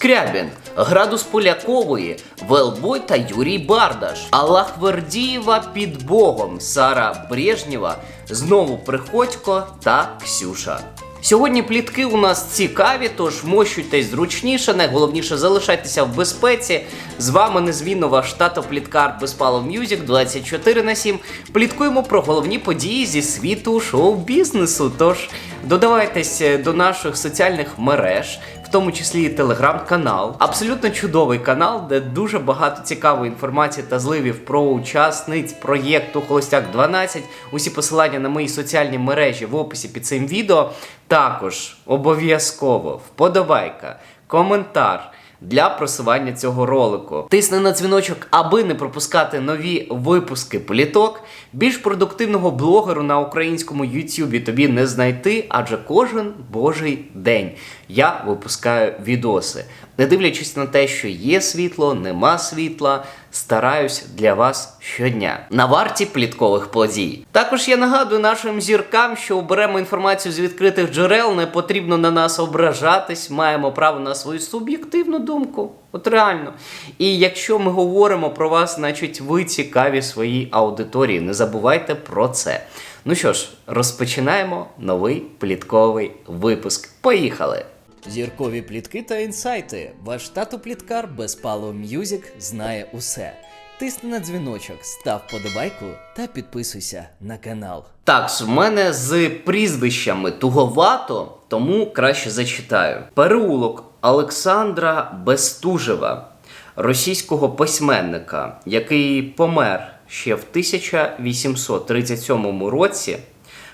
Скрябін, Градус Полякової, Велбой та Юрій Бардаш, Аллах Вердієва під Богом, Сара Брежнєва, знову Приходько та Ксюша. Сьогодні плітки у нас цікаві, тож вмощуйтесь зручніше, найголовніше залишайтеся в безпеці. З вами незвінно ваш тато пліткар Безпалов Мюзик 24 на 7. Пліткуємо про головні події зі світу шоу-бізнесу. Тож додавайтесь до наших соціальних мереж. Тому числі і телеграм-канал. Абсолютно чудовий канал, де дуже багато цікавої інформації та зливів про учасниць проєкту Холостяк 12. Усі посилання на мої соціальні мережі в описі під цим відео. Також обов'язково вподобайка, коментар. Для просування цього ролику тисни на дзвіночок, аби не пропускати нові випуски пліток. Більш продуктивного блогеру на українському Ютубі тобі не знайти, адже кожен божий день я випускаю відоси. Не дивлячись на те, що є світло, нема світла, стараюсь для вас щодня на варті пліткових подій. Також я нагадую нашим зіркам, що оберемо інформацію з відкритих джерел, не потрібно на нас ображатись, маємо право на свою суб'єктивну думку. От реально. І якщо ми говоримо про вас, значить ви цікаві своїй аудиторії. Не забувайте про це. Ну що ж, розпочинаємо новий плітковий випуск. Поїхали! Зіркові плітки та інсайти. Ваш тато пліткар Безпало М'юзік знає усе. Тисни на дзвіночок, став подобайку та підписуйся на канал. Так, в мене з прізвищами туговато, тому краще зачитаю. Переулок Олександра Бестужева, російського письменника, який помер ще в 1837 році,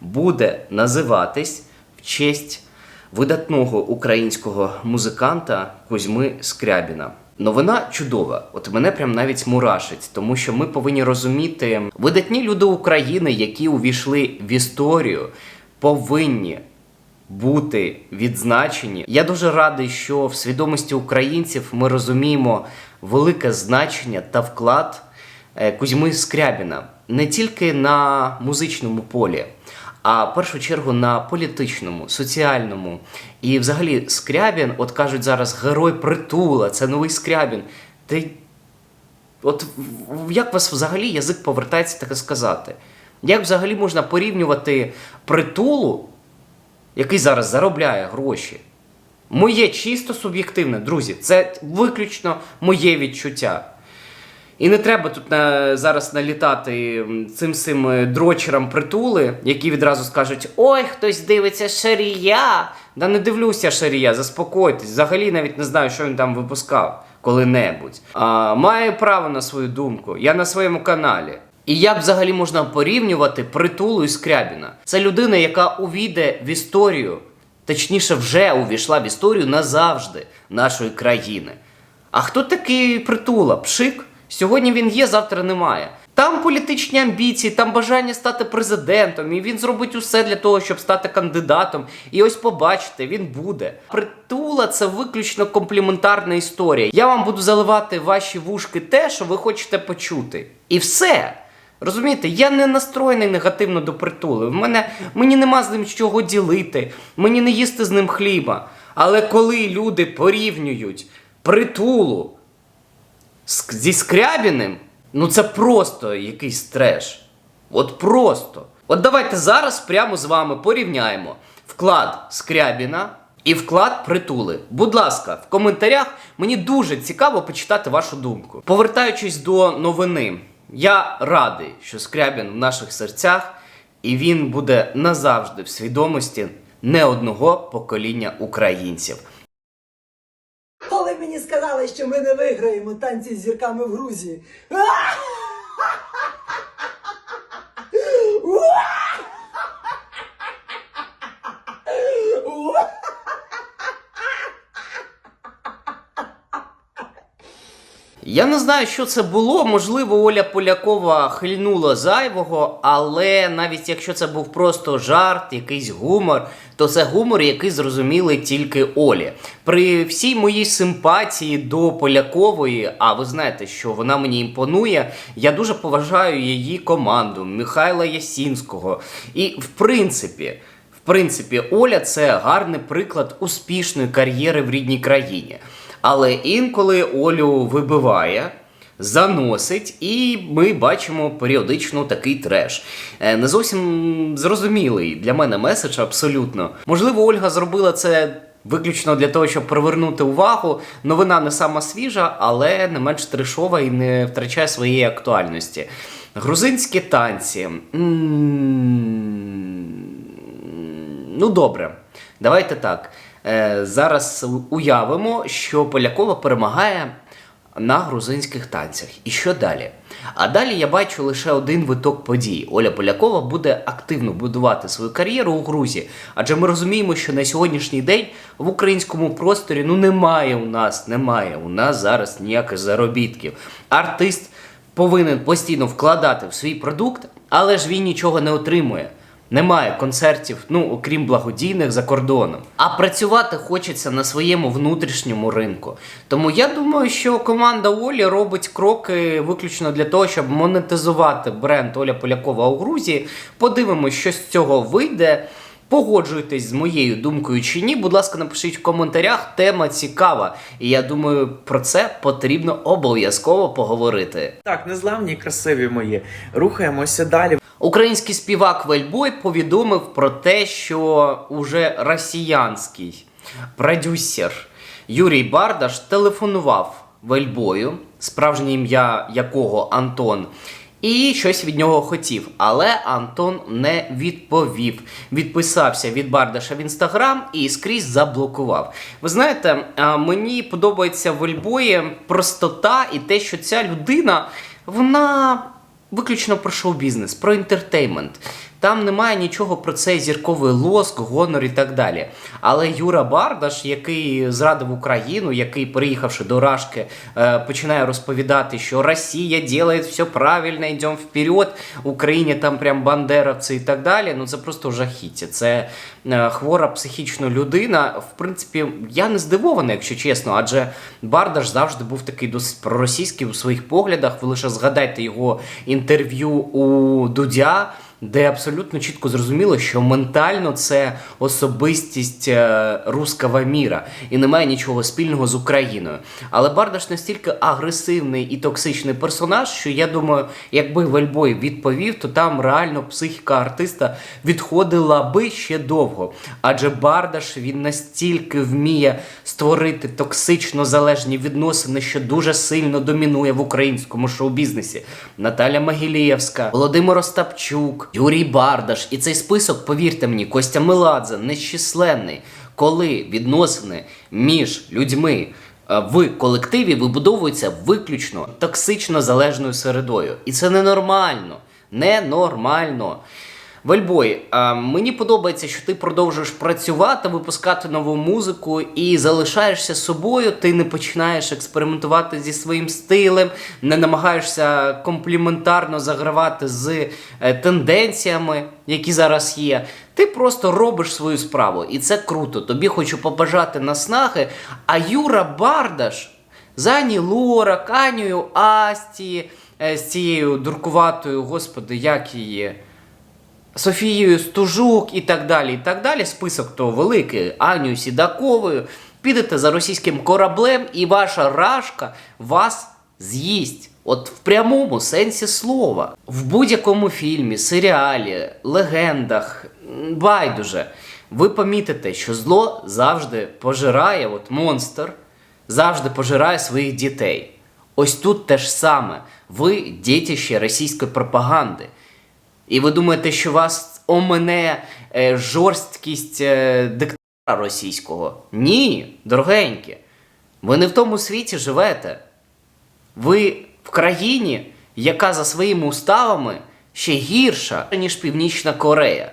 буде називатись в честь видатного українського музиканта Кузьми Скрябіна. Новина чудова, от мене прям навіть мурашить, тому що ми повинні розуміти, видатні люди України, які увійшли в історію, повинні бути відзначені. Я дуже радий, що в свідомості українців ми розуміємо велике значення та вклад е, Кузьми Скрябіна не тільки на музичному полі, а в першу чергу на політичному, соціальному. І взагалі Скрябін, от кажуть зараз, герой притула, це новий Скрябін. Ти От як вас взагалі язик повертається таке сказати? Як взагалі можна порівнювати притулу, який зараз заробляє гроші? Моє чисто суб'єктивне, друзі, це виключно моє відчуття. І не треба тут на, зараз налітати цим цим е, дрочерам притули, які відразу скажуть: ой, хтось дивиться Шарія. Да не дивлюся Шарія, заспокойтесь. Взагалі навіть не знаю, що він там випускав коли-небудь. А, має право на свою думку. Я на своєму каналі. І як взагалі можна порівнювати притулу і Скрябіна? Це людина, яка увійде в історію, точніше, вже увійшла в історію назавжди нашої країни. А хто такий притула? Пшик? Сьогодні він є, завтра немає. Там політичні амбіції, там бажання стати президентом, і він зробить усе для того, щоб стати кандидатом. І ось побачите, він буде. Притула це виключно компліментарна історія. Я вам буду заливати ваші вушки те, що ви хочете почути. І все. Розумієте, я не настроєний негативно до притули. В мене мені нема з ним чого ділити, мені не їсти з ним хліба. Але коли люди порівнюють притулу зі Скрябіним, ну це просто якийсь треш. От просто. От давайте зараз прямо з вами порівняємо вклад Скрябіна і вклад притули. Будь ласка, в коментарях мені дуже цікаво почитати вашу думку. Повертаючись до новини, я радий, що Скрябін в наших серцях, і він буде назавжди в свідомості не одного покоління українців. Мені сказали, що ми не виграємо танці з зірками в Грузії. Я не знаю, що це було. Можливо, Оля Полякова хильнула зайвого, але навіть якщо це був просто жарт, якийсь гумор, то це гумор, який зрозуміли тільки Олі. При всій моїй симпатії до Полякової, а ви знаєте, що вона мені імпонує, я дуже поважаю її команду Михайла Ясінського. І в принципі. В принципі, Оля це гарний приклад успішної кар'єри в рідній країні. Але інколи Олю вибиває. Заносить, і ми бачимо періодично такий треш. Е, Не зовсім зрозумілий для мене меседж абсолютно. Можливо, Ольга зробила це виключно для того, щоб привернути увагу. Новина не сама свіжа, але не менш трешова і не втрачає своєї актуальності. Грузинські танці. Ну, добре, давайте так. Е, зараз уявимо, що Полякова перемагає на грузинських танцях. І що далі? А далі я бачу лише один виток подій. Оля Полякова буде активно будувати свою кар'єру у Грузії. Адже ми розуміємо, що на сьогоднішній день в українському просторі ну немає у нас, немає у нас зараз ніяких заробітків. Артист повинен постійно вкладати в свій продукт, але ж він нічого не отримує. Немає концертів, ну окрім благодійних за кордоном. А працювати хочеться на своєму внутрішньому ринку. Тому я думаю, що команда Олі робить кроки виключно для того, щоб монетизувати бренд Оля Полякова у Грузії. Подивимось, що з цього вийде. Погоджуєтесь з моєю думкою чи ні, будь ласка, напишіть в коментарях. Тема цікава. І я думаю, про це потрібно обов'язково поговорити. Так, незламні красиві мої. Рухаємося далі. Український співак Вельбой повідомив про те, що уже росіянський продюсер Юрій Бардаш телефонував Вельбою, справжнє ім'я якого Антон. І щось від нього хотів, але Антон не відповів. Відписався від Бардаша в інстаграм і скрізь заблокував. Ви знаєте, мені подобається в простота і те, що ця людина вона виключно про шоу-бізнес, про інтертеймент. Там немає нічого про цей зірковий лоск, гонор і так далі. Але Юра Бардаш, який зрадив Україну, який, приїхавши до Рашки, е, починає розповідати, що Росія робить все правильно, йдемо вперед, Україні там прям бандеровці і так далі. Ну це просто жахіття. Це е, хвора психічно людина. В принципі, я не здивований, якщо чесно, адже Бардаш завжди був такий досить проросійський у своїх поглядах. Ви лише згадайте його інтерв'ю у Дудя. Де абсолютно чітко зрозуміло, що ментально це особистість е, руского міра і немає нічого спільного з Україною. Але Бардаш настільки агресивний і токсичний персонаж, що я думаю, якби Вельбой відповів, то там реально психіка артиста відходила би ще довго. Адже Бардаш він настільки вміє створити токсично залежні відносини, що дуже сильно домінує в українському шоу-бізнесі. Наталя Могилєвська, Володимир Остапчук, Юрій Бардаш. І цей список, повірте мені, Костя Меладзе нещисленний, коли відносини між людьми. е, В колективі вибудовуються виключно токсично залежною середою. І це ненормально. Ненормально. Вельбой, мені подобається, що ти продовжуєш працювати, випускати нову музику і залишаєшся собою. Ти не починаєш експериментувати зі своїм стилем, не намагаєшся компліментарно загравати з е, тенденціями, які зараз є. Ти просто робиш свою справу, і це круто. Тобі хочу побажати наснаги. А Юра Бардаш за Ані Лорак, Анію Асті, е, з цією дуркуватою, господи, як її. Софією Стужук і так далі. і так далі. Список то великий, Аню Сідаковою. Підете за російським кораблем, і ваша рашка вас з'їсть. От в прямому сенсі слова. В будь-якому фільмі, серіалі, легендах, байдуже, ви помітите, що зло завжди пожирає, от монстр завжди пожирає своїх дітей. Ось тут те ж саме. Ви дітище російської пропаганди. І ви думаєте, що вас омене е, жорсткість е, диктатора російського? Ні, дорогенькі. Ви не в тому світі живете. Ви в країні, яка за своїми уставами ще гірша, ніж Північна Корея.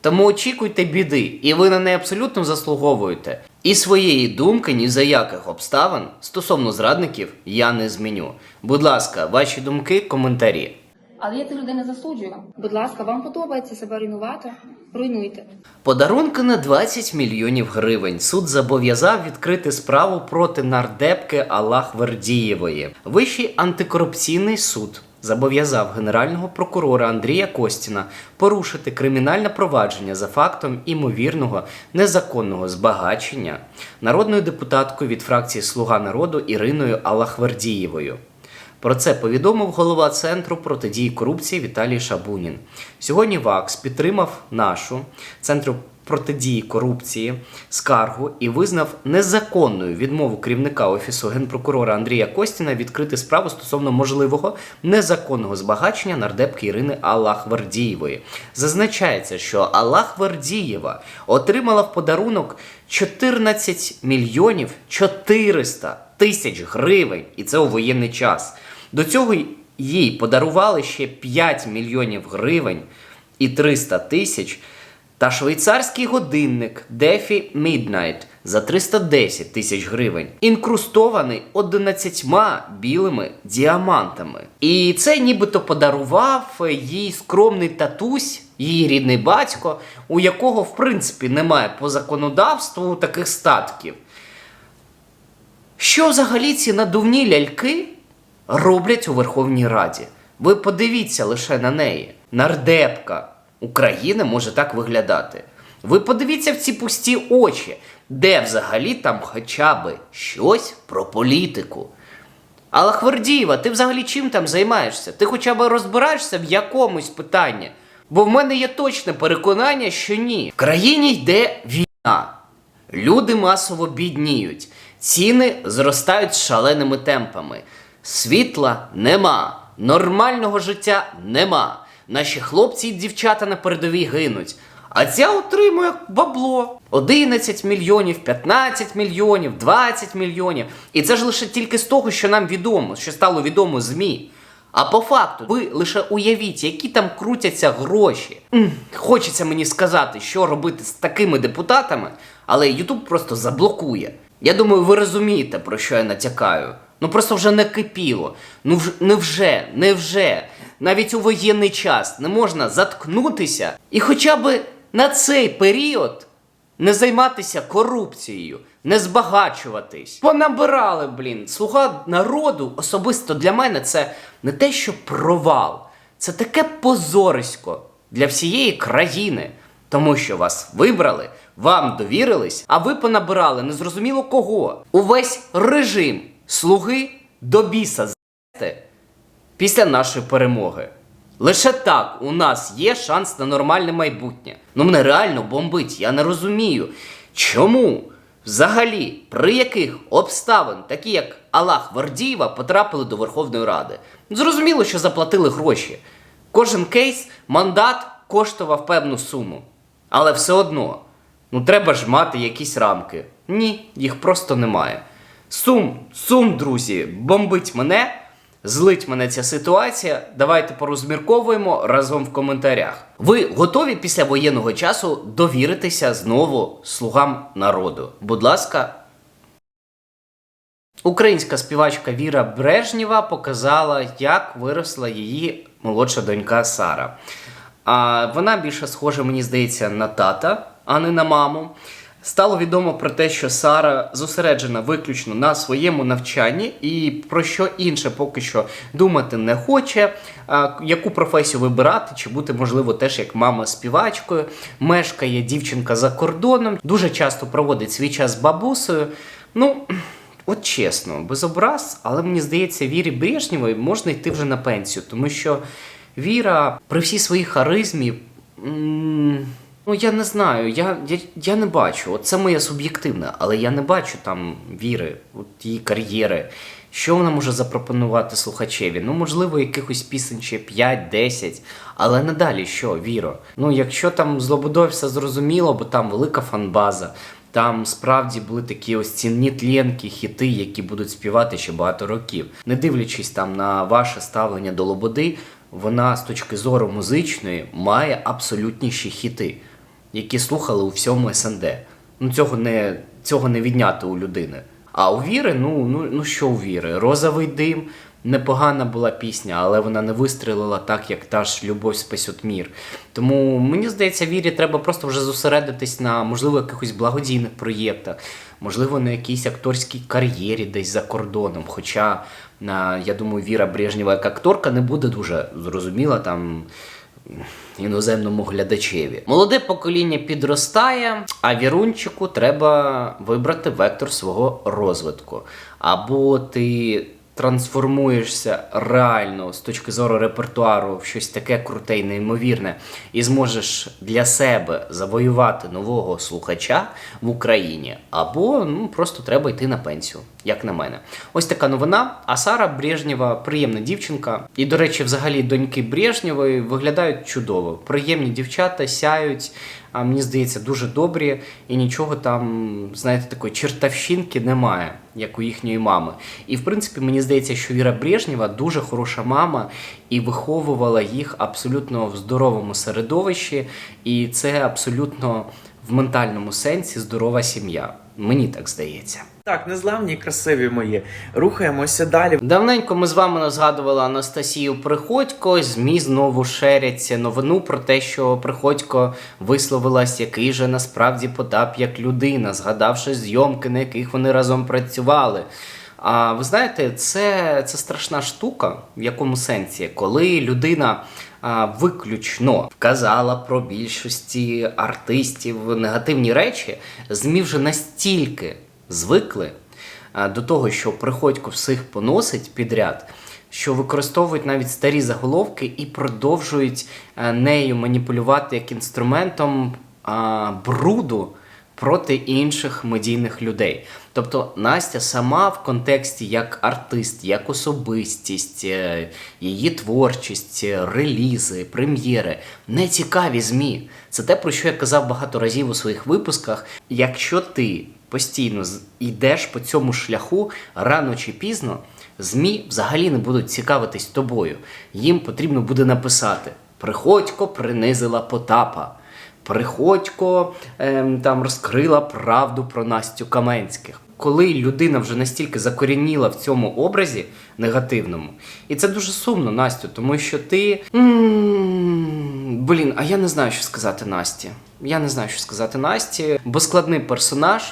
Тому очікуйте біди, і ви на неї абсолютно заслуговуєте. І своєї думки ні за яких обставин стосовно зрадників я не зміню. Будь ласка, ваші думки, коментарі. Але я цих людей не засуджую. Будь ласка, вам подобається себе руйнувати? Руйнуйте. Подарунки на 20 мільйонів гривень. Суд зобов'язав відкрити справу проти нардепки Аллах Вердієвої. Вищий антикорупційний суд зобов'язав генерального прокурора Андрія Костіна порушити кримінальне провадження за фактом імовірного незаконного збагачення народною депутаткою від фракції Слуга народу Іриною Аллахвердієвою. Про це повідомив голова Центру протидії корупції Віталій Шабунін. Сьогодні ВАКС підтримав нашу Центру протидії корупції скаргу і визнав незаконною відмову керівника офісу генпрокурора Андрія Костіна відкрити справу стосовно можливого незаконного збагачення нардепки Ірини Аллахвердієвої. Зазначається, що Аллахвердієва отримала в подарунок 14 мільйонів 400 тисяч гривень, і це у воєнний час. До цього їй подарували ще 5 мільйонів гривень і 300 тисяч та швейцарський годинник DeFi Midnight за 310 тисяч гривень, інкрустований 11 білими діамантами. І це нібито подарував їй скромний татусь, її рідний батько, у якого, в принципі, немає по законодавству таких статків. Що взагалі ці надувні ляльки роблять у Верховній Раді? Ви подивіться лише на неї. Нардепка України може так виглядати. Ви подивіться в ці пусті очі, де взагалі там хоча б щось про політику. Але Хвердієва, ти взагалі чим там займаєшся? Ти хоча б розбираєшся в якомусь питанні? Бо в мене є точне переконання, що ні. В країні йде війна. Люди масово бідніють, ціни зростають з шаленими темпами. Світла нема, нормального життя нема. Наші хлопці і дівчата на передовій гинуть. А ця отримує бабло. 11 мільйонів, 15 мільйонів, 20 мільйонів. І це ж лише тільки з того, що нам відомо, що стало відомо ЗМІ. А по факту, ви лише уявіть, які там крутяться гроші. Хочеться мені сказати, що робити з такими депутатами, але Ютуб просто заблокує. Я думаю, ви розумієте, про що я натякаю. Ну просто вже не кипіло. Ну вж- невже, невже, навіть у воєнний час не можна заткнутися і хоча б на цей період не займатися корупцією, не збагачуватись. Понабирали, блін. Слуга народу особисто для мене це не те, що провал, це таке позорисько для всієї країни. Тому що вас вибрали, вам довірились, а ви понабирали незрозуміло кого. Увесь режим слуги до біса з**те після нашої перемоги. Лише так у нас є шанс на нормальне майбутнє. Ну мене реально бомбить, я не розумію, чому взагалі при яких обставин, такі як Аллах Вардієва, потрапили до Верховної Ради. Зрозуміло, що заплатили гроші. Кожен кейс, мандат коштував певну суму. Але все одно, ну треба ж мати якісь рамки. Ні, їх просто немає. Сум, сум, друзі, бомбить мене, злить мене ця ситуація. Давайте порозмірковуємо разом в коментарях. Ви готові після воєнного часу довіритися знову слугам народу? Будь ласка, Українська співачка Віра Брежнєва показала, як виросла її молодша донька Сара. А вона більше схожа, мені здається, на тата, а не на маму. Стало відомо про те, що Сара зосереджена виключно на своєму навчанні і про що інше поки що думати не хоче. Яку професію вибирати, чи бути можливо теж як мама співачкою, мешкає дівчинка за кордоном, дуже часто проводить свій час з бабусею. Ну, От чесно, без образ, але мені здається, Вірі Брежнєвої можна йти вже на пенсію, тому що Віра при всій своїй харизмі. м, Ну, я не знаю, я, я, я не бачу. От це моє суб'єктивне, але я не бачу там віри, от її кар'єри. Що вона може запропонувати слухачеві? Ну, можливо, якихось пісень ще 5-10, але надалі що, Віро? Ну, якщо там з все зрозуміло, бо там велика фанбаза, там справді були такі ось цінні тленки, хіти, які будуть співати ще багато років. Не дивлячись там на ваше ставлення до Лободи, вона з точки зору музичної має абсолютніші хіти, які слухали у всьому СНД. Ну цього не, цього не відняти у людини. А у Віри, ну, ну, ну що у Віри? Розовий дим, непогана була пісня, але вона не вистрілила так, як та ж Любов спасет мір. Тому мені здається, вірі треба просто вже зосередитись на можливо якихось благодійних проєктах, можливо, на якійсь акторській кар'єрі десь за кордоном. Хоча я думаю, Віра Брежнєва як акторка не буде дуже зрозуміла там іноземному глядачеві. Молоде покоління підростає, а вірунчику треба вибрати вектор свого розвитку. Або ти трансформуєшся реально з точки зору репертуару в щось таке круте і неймовірне, і зможеш для себе завоювати нового слухача в Україні, або ну просто треба йти на пенсію, як на мене. Ось така новина. А Сара Брежнєва приємна дівчинка. І, до речі, взагалі доньки Брежнєвої виглядають чудово. Приємні дівчата сяють. А мені здається, дуже добрі, і нічого там, знаєте, такої чертовщинки немає, як у їхньої мами. І в принципі, мені здається, що Віра Брежнєва дуже хороша мама і виховувала їх абсолютно в здоровому середовищі, і це абсолютно в ментальному сенсі здорова сім'я. Мені так здається. Так, незламні красиві мої. Рухаємося далі. Давненько ми з вами згадували Анастасію Приходько. ЗМІ знову шеряться новину про те, що Приходько висловилась, який же насправді Потап як людина, згадавши зйомки, на яких вони разом працювали. А ви знаєте, це, це страшна штука, в якому сенсі, коли людина виключно вказала про більшості артистів негативні речі, ЗМІ вже настільки звикли до того, що Приходько всіх поносить підряд, що використовують навіть старі заголовки і продовжують нею маніпулювати як інструментом бруду проти інших медійних людей. Тобто Настя сама в контексті як артист, як особистість, е, її творчість, е, релізи, прем'єри не цікаві ЗМІ. Це те, про що я казав багато разів у своїх випусках. Якщо ти постійно йдеш по цьому шляху рано чи пізно, ЗМІ взагалі не будуть цікавитись тобою. Їм потрібно буде написати: Приходько принизила Потапа. Приходько ем, там розкрила правду про Настю Каменських. Коли людина вже настільки закорініла в цьому образі негативному, і це дуже сумно, Настю, тому що ти. Блін, а я не знаю, що сказати Насті. Я не знаю, що сказати Насті, бо складний персонаж.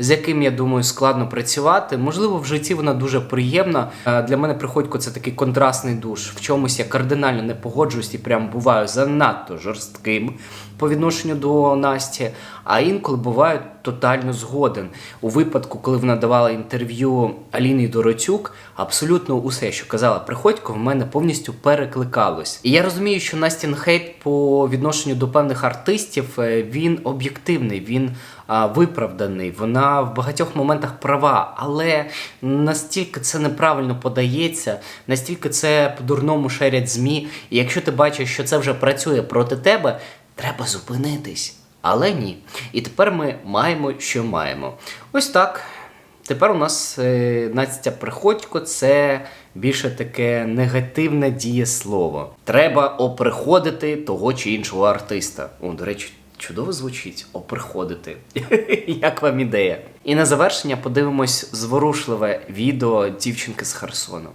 З яким я думаю складно працювати. Можливо, в житті вона дуже приємна. Е, Для мене приходько це такий контрастний душ. В чомусь я кардинально не погоджуюсь і прям буваю занадто жорстким по відношенню до Насті. А інколи буваю тотально згоден. У випадку, коли вона давала інтерв'ю Аліні Дороцюк, абсолютно усе, що казала Приходько, в мене повністю перекликалось. І я розумію, що Настін хейт по відношенню до певних артистів е, він об'єктивний, він виправданий. Вона в багатьох моментах права, але настільки це неправильно подається, настільки це по-дурному шерять ЗМІ. І якщо ти бачиш, що це вже працює проти тебе, треба зупинитись. Але ні. І тепер ми маємо, що маємо. Ось так. Тепер у нас е, Настя Приходько це більше таке негативне дієслово. Треба оприходити того чи іншого артиста. О, до речі, чудово звучить оприходити. Як вам ідея? І на завершення подивимось зворушливе відео дівчинки з Херсону.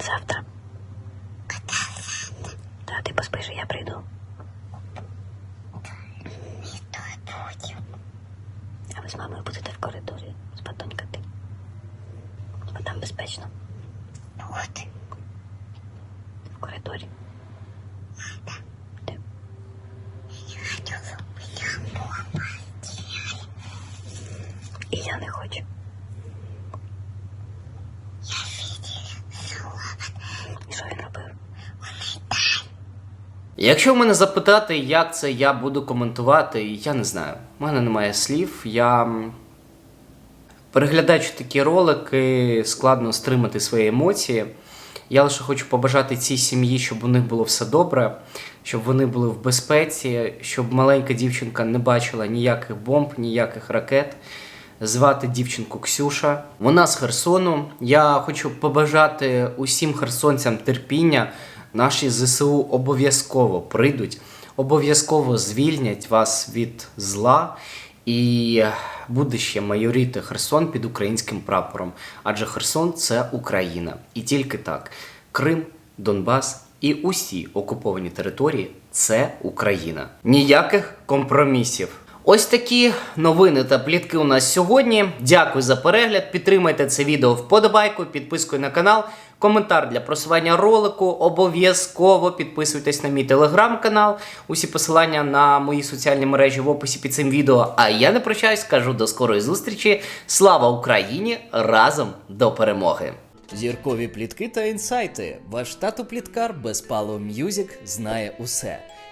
Завтра. Да, ти поспиш, і я прийду. А ви з мамою будете в коридорі спатонькати. Бо там безпечно. От. В коридорі. Де? І я не хочу. І що він робив? Якщо в мене запитати, як це я буду коментувати, я не знаю. У мене немає слів. Я переглядаючи такі ролики, складно стримати свої емоції. Я лише хочу побажати цій сім'ї, щоб у них було все добре, щоб вони були в безпеці, щоб маленька дівчинка не бачила ніяких бомб, ніяких ракет. Звати дівчинку Ксюша. Вона з Херсону. Я хочу побажати усім херсонцям терпіння. Наші ЗСУ обов'язково прийдуть, обов'язково звільнять вас від зла. і буде ще майоріти Херсон під українським прапором. Адже Херсон це Україна. І тільки так. Крим, Донбас і усі окуповані території це Україна. Ніяких компромісів. Ось такі новини та плітки у нас сьогодні. Дякую за перегляд. Підтримайте це відео вподобайкою, підпискою на канал, коментар для просування ролику. Обов'язково підписуйтесь на мій телеграм-канал. Усі посилання на мої соціальні мережі в описі під цим відео. А я не прощаюсь, кажу до скорої зустрічі. Слава Україні! Разом до перемоги! Зіркові плітки та інсайти. Ваш тато пліткар Безпало М'юзік знає усе.